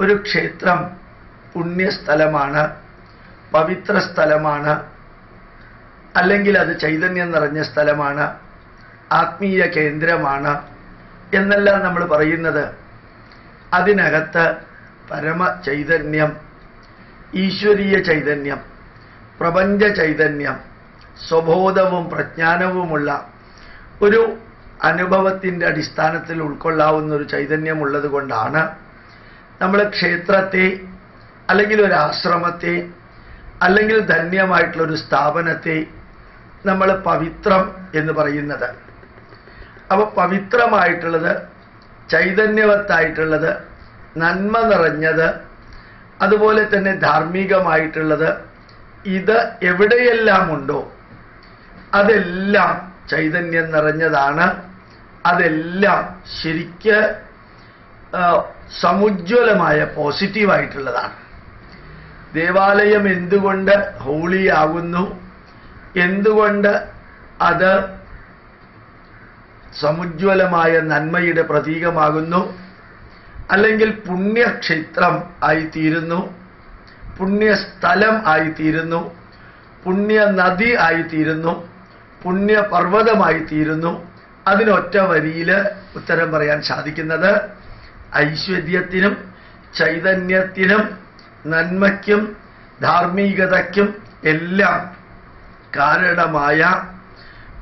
ഒരു ക്ഷേത്രം പുണ്യസ്ഥലമാണ് പവിത്ര സ്ഥലമാണ് അല്ലെങ്കിൽ അത് ചൈതന്യം നിറഞ്ഞ സ്ഥലമാണ് ആത്മീയ കേന്ദ്രമാണ് എന്നെല്ലാം നമ്മൾ പറയുന്നത്. അതിനകത്ത് പരമ ചൈതന്യം ഈശ്വരീയ ചൈതന്യം പ്രപഞ്ച ചൈതന്യം സ്വബോധവും പ്രജ്ഞാനവുമുള്ള ഒരു അനുഭവത്തിന്റെ അടിസ്ഥാനത്തിൽ ഉൾക്കൊള്ളാവുന്ന ഒരു ചൈതന്യമുള്ളത് കൊണ്ടാണ് നമ്മൾ ക്ഷേത്രത്തെ അല്ലെങ്കിൽ ഒരു ആശ്രമത്തെ അല്ലെങ്കിൽ ധന്യമായിട്ടുള്ള ഒരു സ്ഥാപനത്തെ നമ്മൾ പവിത്രം എന്ന് പറയുന്നത്. അപ്പോൾ പവിത്രമായിട്ടുള്ളത് ചൈതന്യവത്തായിട്ടുള്ളത് നന്മ നിറഞ്ഞത് അതുപോലെ തന്നെ ധാർമ്മികമായിട്ടുള്ളത് ഇത് എവിടെയെല്ലാം ഉണ്ടോ അതെല്ലാം ചൈതന്യം നിറഞ്ഞതാണ്. അതെല്ലാം ശരിക്ക് സമുജ്വലമായ പോസിറ്റീവായിട്ടുള്ളതാണ്. ദേവാലയം എന്തുകൊണ്ട് ഹോളി ആകുന്നു എന്തുകൊണ്ട് അത് സമുജ്വലമായ നന്മയുടെ പ്രതീകമാകുന്നു? അല്ലെങ്കിൽ പുണ്യക്ഷേത്രം ആയിത്തീരുന്നു? പുണ്യസ്ഥലം ആയിത്തീരുന്നു? പുണ്യ നദി ആയിത്തീരുന്നു? പുണ്യപർവതമായിത്തീരുന്നു? അതിനൊറ്റ വരിയിൽ ഉത്തരം പറയാൻ സാധിക്കുന്നത് ഐശ്വര്യത്തിനും ചൈതന്യത്തിനും നന്മയ്ക്കും ധാർമ്മികതയ്ക്കും എല്ലാം കാരണമായ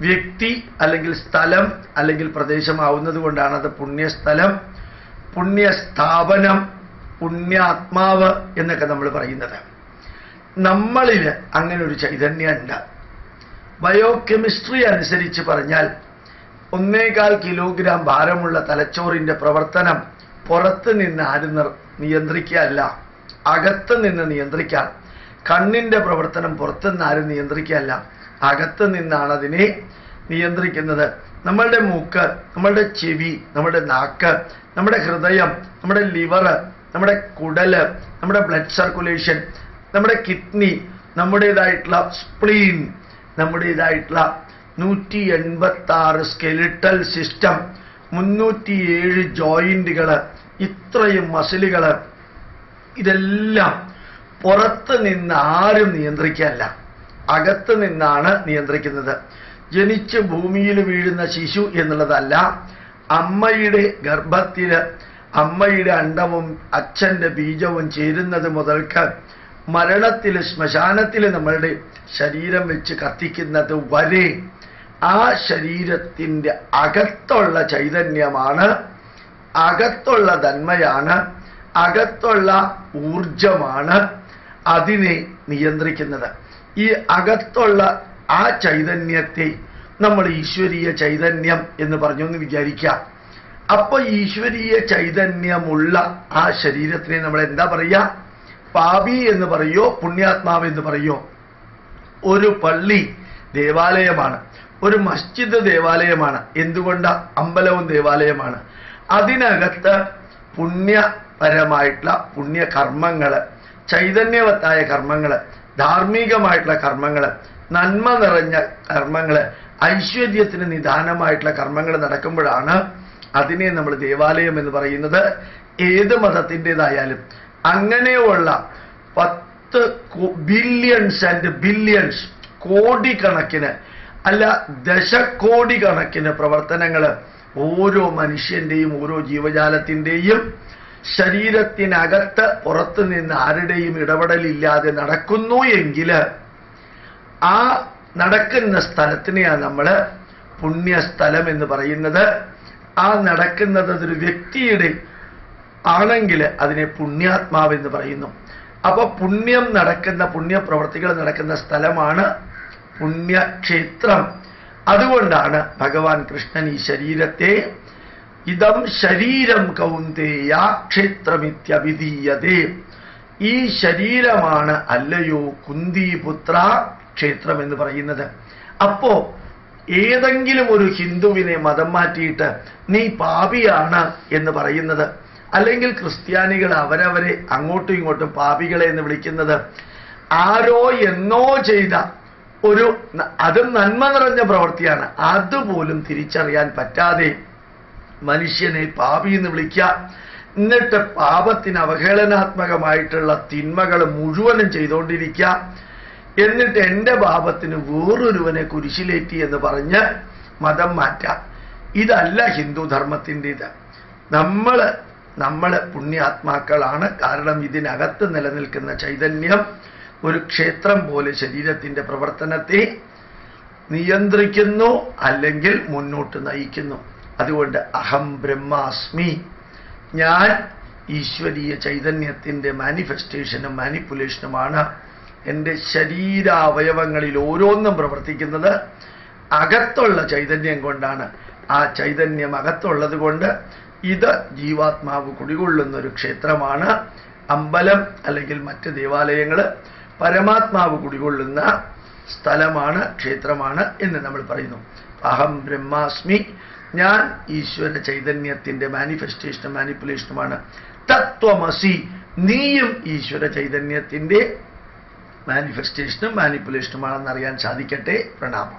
വ്യക്തി അല്ലെങ്കിൽ സ്ഥലം അല്ലെങ്കിൽ പ്രദേശമാവുന്നത് കൊണ്ടാണ് അത് പുണ്യസ്ഥലം പുണ്യസ്ഥാപനം പുണ്യാത്മാവ് എന്നൊക്കെ നമ്മൾ പറയുന്നത്. നമ്മളിൽ അങ്ങനെ ഒരു ചൈതന്യമുണ്ട്. ബയോകെമിസ്ട്രി അനുസരിച്ച് പറഞ്ഞാൽ ഒന്നേകാൽ കിലോഗ്രാം ഭാരമുള്ള തലച്ചോറിന്റെ പ്രവർത്തനം പുറത്ത് നിന്ന് ആരും നിയന്ത്രിക്കുകയല്ല. അകത്ത് നിന്ന് നിയന്ത്രിക്കാൻ. കണ്ണിന്റെ പ്രവർത്തനം പുറത്തുനിന്ന് ആരും നിയന്ത്രിക്കുകയല്ല. അകത്ത് നിന്നാണ് അതിനെ നിയന്ത്രിക്കുന്നത്. നമ്മളുടെ മൂക്ക് നമ്മളുടെ ചെവി നമ്മുടെ നാക്ക് നമ്മുടെ ഹൃദയം നമ്മുടെ ലിവറ് നമ്മുടെ കുടൽ നമ്മുടെ ബ്ലഡ് സർക്കുലേഷൻ നമ്മുടെ കിഡ്നി നമ്മുടേതായിട്ടുള്ള സ്പ്ലീൻ നമ്മുടേതായിട്ടുള്ള നൂറ്റി എൺപത്തി ആറ് സ്കെലിട്ടൽ സിസ്റ്റം മുന്നൂറ്റിയേഴ് ജോയിന്റുകൾ ഇത്രയും മസിലുകൾ ഇതെല്ലാം പുറത്ത് നിന്ന് ആരും നിയന്ത്രിക്കല്ല. അകത്ത് നിന്നാണ് നിയന്ത്രിക്കുന്നത്. ജനിച്ച് ഭൂമിയിൽ വീഴുന്ന ശിശു എന്നുള്ളതല്ല അമ്മയുടെ ഗർഭത്തിൽ അമ്മയുടെ അണ്ടവും അച്ഛന്റെ ബീജവും ചേരുന്നത് മുതൽക്ക് മരണത്തിൽ ശ്മശാനത്തിൽ നമ്മളുടെ ശരീരം വെച്ച് കത്തിക്കുന്നത് വരെ ആ ശരീരത്തിന്റെ അകത്തുള്ള ചൈതന്യമാണ് അകത്തുള്ള തന്മയാണ് അകത്തുള്ള ഊർജമാണ് അതിനെ നിയന്ത്രിക്കുന്നത്. ഈ അകത്തുള്ള ആ ചൈതന്യത്തെ നമ്മൾ ഈശ്വരീയ ചൈതന്യം എന്ന് പറഞ്ഞു എന്ന് വിചാരിക്കാം അപ്പൊ ഈശ്വരീയ ചൈതന്യമുള്ള ആ ശരീരത്തിനെ നമ്മൾ എന്താ പറയുക? പാപി എന്ന് പറയോ പുണ്യാത്മാവ് എന്ന് പറയോ ഒരു പള്ളി ദേവാലയമാണ്. ഒരു മസ്ജിദ് ദേവാലയമാണ്. എന്തുകൊണ്ട് അമ്പലവും ദേവാലയമാണ്? അതിനകത്ത് പുണ്യപരമായിട്ടുള്ള പുണ്യകർമ്മങ്ങൾ ചൈതന്യവത്തായ കർമ്മങ്ങൾ ധാർമ്മികമായിട്ടുള്ള കർമ്മങ്ങൾ നന്മ നിറഞ്ഞ കർമ്മങ്ങൾ ഐശ്വര്യത്തിന് നിദാനമായിട്ടുള്ള കർമ്മങ്ങൾ നടക്കുമ്പോഴാണ് അതിനെ നമ്മൾ ദേവാലയം എന്ന് പറയുന്നത്. ഏത് മതത്തിന്റെതായാലും അങ്ങനെയുള്ള പത്ത് ബില്യൺസ് ആൻഡ് ബില്യൺസ് കോടിക്കണക്കിന് അല്ല ദശകോടി കണക്കിന് പ്രവർത്തനങ്ങൾ ഓരോ മനുഷ്യന്റെയും ഓരോ ജീവജാലത്തിന്റെയും ശരീരത്തിനകത്ത് പുറത്തു നിന്ന് ആരുടെയും ഇടപെടലില്ലാതെ നടക്കുന്നു എങ്കിൽ ആ നടക്കുന്ന സ്ഥലത്തിനെയാണ് നമ്മൾ പുണ്യസ്ഥലം എന്ന് പറയുന്നത്. ആ നടക്കുന്നത് അതൊരു വ്യക്തിയുടെ ആണെങ്കിൽ അതിനെ പുണ്യാത്മാവ് എന്ന് പറയുന്നു. അപ്പൊ പുണ്യം നടക്കുന്ന പുണ്യപ്രവർത്തികൾ നടക്കുന്ന സ്ഥലമാണ് പുണ്യക്ഷേത്രം. അതുകൊണ്ടാണ് ഭഗവാൻ കൃഷ്ണൻ ഈ ശരീരത്തെ ഇതം ശരീരം കൗന്ദേയ ക്ഷേത്രമിത്യവിധീയതേ ഈ ശരീരമാണ് അല്ലയോ കുന്തിപുത്ര ക്ഷേത്രം എന്ന് പറയുന്നത്. അപ്പോ ഏതെങ്കിലും ഒരു ഹിന്ദുവിനെ മതം മാറ്റിയിട്ട് നീ പാപിയാണ് എന്ന് പറയുന്നത് അല്ലെങ്കിൽ ക്രിസ്ത്യാനികൾ അവരവരെ അങ്ങോട്ടും ഇങ്ങോട്ടും പാപികളെ എന്ന് വിളിക്കുന്നത് ആരോ എന്നോ ചെയ്ത ഒരു അതും നന്മ നിറഞ്ഞ പ്രവൃത്തിയാണ്. അതുപോലും തിരിച്ചറിയാൻ പറ്റാതെ മനുഷ്യനെ പാപി എന്ന് വിളിക്കുക. എന്നിട്ട് പാപത്തിന് അവഹേളനാത്മകമായിട്ടുള്ള തിന്മകൾ മുഴുവനും ചെയ്തുകൊണ്ടിരിക്കുക. എന്നിട്ട് എന്റെ പാപത്തിന് വേറൊരുവനെ കുരിശിലേറ്റി എന്ന് പറഞ്ഞ് മതം മാറ്റാം. ഇതല്ല ഹിന്ദു ധർമ്മത്തിന്റെ ഇത് നമ്മൾ നമ്മൾ പുണ്യാത്മാക്കളാണ്. കാരണം ഇതിനകത്ത് നിലനിൽക്കുന്ന ചൈതന്യം ഒരു ക്ഷേത്രം പോലെ ശരീരത്തിന്റെ പ്രവർത്തനത്തെ നിയന്ത്രിക്കുന്നു അല്ലെങ്കിൽ മുന്നോട്ട് നയിക്കുന്നു. അതുകൊണ്ട് അഹം ബ്രഹ്മാസ്മി. ഞാൻ ഈശ്വരീയ ചൈതന്യത്തിന്റെ മാനിഫെസ്റ്റേഷനും മാനിപ്പുലേഷനുമാണ് എന്റെ ശരീരാവയവങ്ങളിൽ ഓരോന്നും പ്രവർത്തിക്കുന്നത്. അകത്തുള്ള ചൈതന്യം കൊണ്ടാണ്. ആ ചൈതന്യം അകത്തുള്ളത് കൊണ്ട് ഇത് ജീവാത്മാവ് കുടികൊള്ളുന്ന ഒരു ക്ഷേത്രമാണ്. അമ്പലം അല്ലെങ്കിൽ മറ്റ് ദേവാലയങ്ങൾ പരമാത്മാവ് കുടികൊള്ളുന്ന സ്ഥലമാണ് ക്ഷേത്രമാണ് എന്ന് നമ്മൾ പറയുന്നു. അഹം ബ്രഹ്മാസ്മി. ഞാൻ ഈശ്വര ചൈതന്യത്തിന്റെ മാനിഫെസ്റ്റേഷനും മാനിപ്പുലേഷനുമാണ് തത്വമസി. നീയും ഈശ്വര ചൈതന്യത്തിന്റെ മാനിഫെസ്റ്റേഷനും മാനിപ്പുലേഷനുമാണെന്ന് അറിയാൻ സാധിക്കട്ടെ. പ്രണാമം.